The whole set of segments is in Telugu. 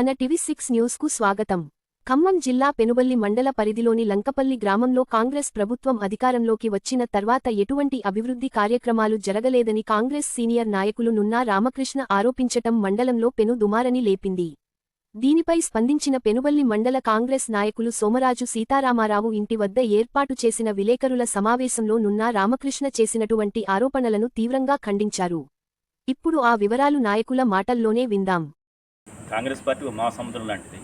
మన టీవీ సిక్స్ న్యూస్కు స్వాగతం. ఖమ్మం జిల్లా పెనుబల్లి మండల పరిధిలోని లంకపల్లి గ్రామంలో కాంగ్రెస్ ప్రభుత్వం అధికారంలోకి వచ్చిన తర్వాత ఎటువంటి అభివృద్ధి కార్యక్రమాలు జరగలేదని కాంగ్రెస్ సీనియర్ నాయకులు నున్నా రామకృష్ణ ఆరోపించటం మండలంలో పెను దుమారని లేపింది. దీనిపై స్పందించిన పెనుబల్లి మండల కాంగ్రెస్ నాయకులు సోమరాజు సీతారామారావు ఇంటి వద్ద ఏర్పాటు చేసిన విలేకరుల సమావేశంలో నున్నా రామకృష్ణ చేసినటువంటి ఆరోపణలను తీవ్రంగా ఖండించారు. ఇప్పుడు ఆ వివరాలు నాయకుల మాటల్లోనే విందాం. కాంగ్రెస్ పార్టీ ఒక మహాసముద్రం లాంటిది.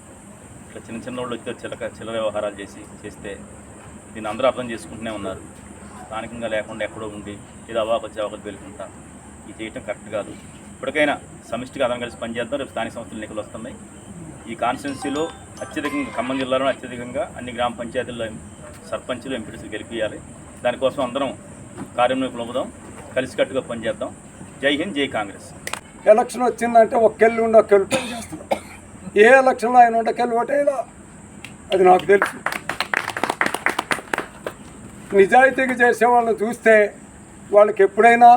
ఇట్లా చిన్న చిన్న వాళ్ళు వచ్చి చిలక చిల్లర వ్యవహారాలు చేసి చేస్తే దీన్ని అందరూ అర్థం చేసుకుంటూనే ఉన్నారు. స్థానికంగా లేకుండా ఎక్కడో ఉండి ఏదో అవాకు వచ్చి పేలుకుంటా ఇది చేయటం కరెక్ట్ కాదు. ఇప్పటికైనా సమిష్టిగా అందరం కలిసి పనిచేద్దాం రేపు స్థానిక సంస్థల ఎన్నికలు వస్తున్నాయి. ఈ కాన్స్టిట్యున్సీలో అత్యధికంగా ఖమ్మం జిల్లాలో అత్యధికంగా అన్ని గ్రామ పంచాయతీల్లో సర్పంచులు ఎంపీటీసీలు గెలిపించాలి దానికోసం అందరం కార్యంలోకి అవుదాం కలిసికట్టుగా పనిచేద్దాం జై హింద్ జై కాంగ్రెస్. ఎలక్షన్ వచ్చిందంటే ఒక్కెళ్ళి ఉండి ఒక్కెళ్ళి పని చేస్తున్నాం ఏ ఎలక్షన్లో ఆయన ఉండకెళ్ళి ఓటేలా అది నాకు తెలుసు. నిజాయితీగా చేసే వాళ్ళని చూస్తే వాళ్ళకి ఎప్పుడైనా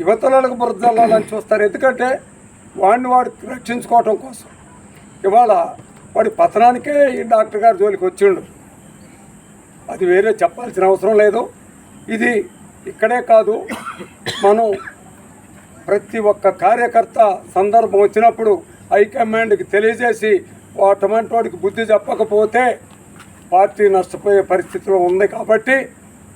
యువతలకు బురదల్లాలని చూస్తారు. ఎందుకంటే వాడిని వాడు రక్షించుకోవటం కోసం. ఇవాళ వాడి పతనానికే ఈ డాక్టర్ గారి జోలికి వచ్చిండు. అది వేరే చెప్పాల్సిన అవసరం లేదు. ఇది ఇక్కడే కాదు. మనం ప్రతి ఒక్క కార్యకర్త సందర్భం వచ్చినప్పుడు హైకమాండ్కి తెలియజేసి అటువంటి వాడికి బుద్ధి చెప్పకపోతే పార్టీ నష్టపోయే పరిస్థితిలో ఉంది కాబట్టి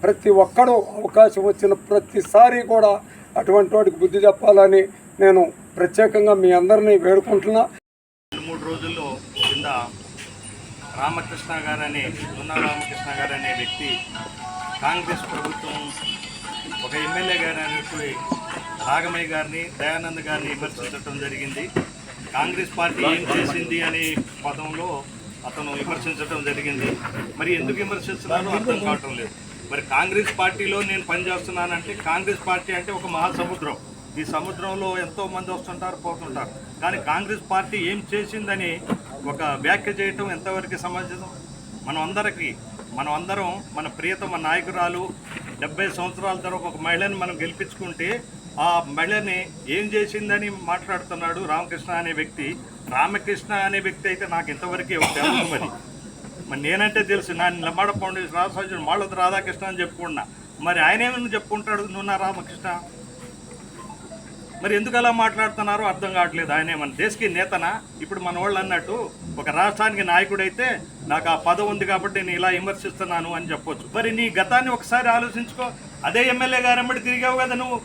ప్రతి ఒక్కరూ అవకాశం వచ్చిన ప్రతిసారి కూడా అటువంటి వాడికి బుద్ధి చెప్పాలని నేను ప్రత్యేకంగా మీ అందరినీ వేడుకుంటున్నా. మూడు రోజుల్లో కింద రామకృష్ణ గారు అనే రామకృష్ణ గారు అనే వ్యక్తి కాంగ్రెస్ ప్రభుత్వం ఒక ఎమ్మెల్యే గారు అనేటువంటి రాగమయ్య గారిని దయానంద్ గారిని విమర్శించడం జరిగింది. కాంగ్రెస్ పార్టీ ఏం చేసింది అనే పదంలో అతను విమర్శించడం జరిగింది. మరి ఎందుకు విమర్శిస్తున్నారో? అర్థం కావటం లేదు. మరి కాంగ్రెస్ పార్టీలో నేను పనిచేస్తున్నానంటే కాంగ్రెస్ పార్టీ అంటే ఒక మహాసముద్రం. ఈ సముద్రంలో ఎంతో మంది వస్తుంటారు పోతుంటారు. కానీ కాంగ్రెస్ పార్టీ ఏం చేసిందని ఒక వ్యాఖ్య చేయటం ఎంతవరకు సమంజసం మనం అందరికీ మనం అందరం మన ప్రియతమ నాయకురాలు డెబ్బై సంవత్సరాల తర్వాత ఒక మహిళని మనం గెలిపించుకుంటే ఆ మహిళని ఏం చేసిందని మాట్లాడుతున్నాడు రామకృష్ణ అనే వ్యక్తి. రామకృష్ణ అనే వ్యక్తి అయితే నాకు ఇంతవరకే ఒక మరి. మరి నేనంటే తెలుసు నా లమ్మాడ ఫౌండేషన్ రాజసాజు మాళ్ళొద్దు రాధాకృష్ణ అని చెప్పుకున్నా. మరి ఆయన ఏమని చెప్పుకుంటాడు నువ్వు నా రామకృష్ణ? మరి ఎందుకు అలా మాట్లాడుతున్నారో అర్థం కావట్లేదు. ఆయనే మన దేశకి నేతనా? ఇప్పుడు మన వాళ్ళు అన్నట్టు ఒక రాష్ట్రానికి నాయకుడైతే నాకు ఆ పదవి ఉంది కాబట్టి నేను ఇలా విమర్శిస్తున్నాను అని చెప్పొచ్చు. మరి నీ గతాన్ని ఒకసారి ఆలోచించుకో. అదే ఎమ్మెల్యే గారు తిరిగావు కదా నువ్వు.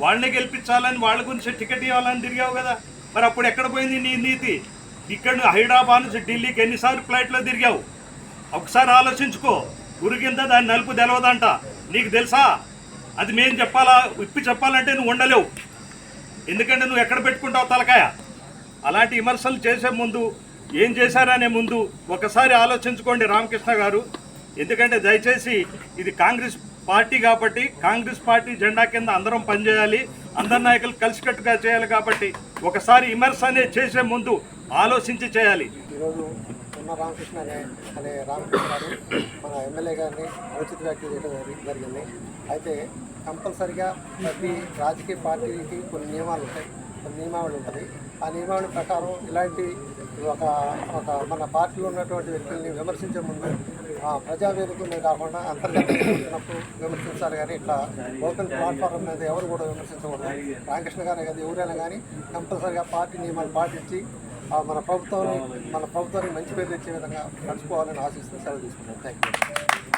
వాళ్ళని గెలిపించాలని వాళ్ళ గురించి టికెట్ ఇవ్వాలని తిరిగావు కదా. మరి అప్పుడు ఎక్కడ పోయింది నీ నీతి? ఇక్కడ నువ్వు హైదరాబాద్ నుంచి ఢిల్లీకి ఎన్నిసార్లు ఫ్లైట్లో తిరిగావు? ఒకసారి ఆలోచించుకో. ఉరికింద దాని నలుపు తెలవదంట. నీకు తెలుసా? అది మేము చెప్పాలా? ఇప్పి చెప్పాలంటే నువ్వు ఉండలేవు. ఎందుకంటే నువ్వు ఎక్కడ పెట్టుకుంటావు తలకాయ? అలాంటి విమర్శలు చేసే ముందు ఏం చేశారనే ముందు ఒకసారి ఆలోచించుకోండి రామకృష్ణ గారు. ఎందుకంటే దయచేసి ఇది కాంగ్రెస్ పార్టీ కాబట్టి కాంగ్రెస్ పార్టీ జెండా కింద అందరం పనిచేయాలి అందరి నాయకులు కలిసికట్టుగా చేయాలి కాబట్టి ఒకసారి విమర్శ అనేది చేసే ముందు ఆలోచించి చేయాలి. ఈరోజు ఉన్న రామకృష్ణ అనే రామకృష్ణ గారు మన ఎమ్మెల్యే గారిని అనుచిత చేయడం జరిగింది. అయితే కంపల్సరిగా ప్రతి రాజకీయ పార్టీకి కొన్ని నియమాలు ఉంటాయి. కొన్ని నియమావళి ఉంటుంది. ఆ నియమావళి ప్రకారం ఇలాంటి ఒక ఒక మన పార్టీలో ఉన్నటువంటి వ్యక్తుల్ని విమర్శించే ముందు ఆ ప్రజావేదికలే కాకుండా అంతర్గతంగా విమర్శించాలి కానీ ఇట్లా ఓపెన్ ప్లాట్ఫామ్ మీద ఎవరు కూడా విమర్శించకూడదు. రామకృష్ణ గారే కానీ ఎవరైనా కానీ కంపల్సరిగా పార్టీ నియమాలు పాటించి ఆ మన ప్రభుత్వాన్ని మన ప్రభుత్వానికి మంచి పేరు తెచ్చే విధంగా నడుచుకోవాలని ఆశిస్తూ సెలవు తీసుకుంటాం థ్యాంక్ యూ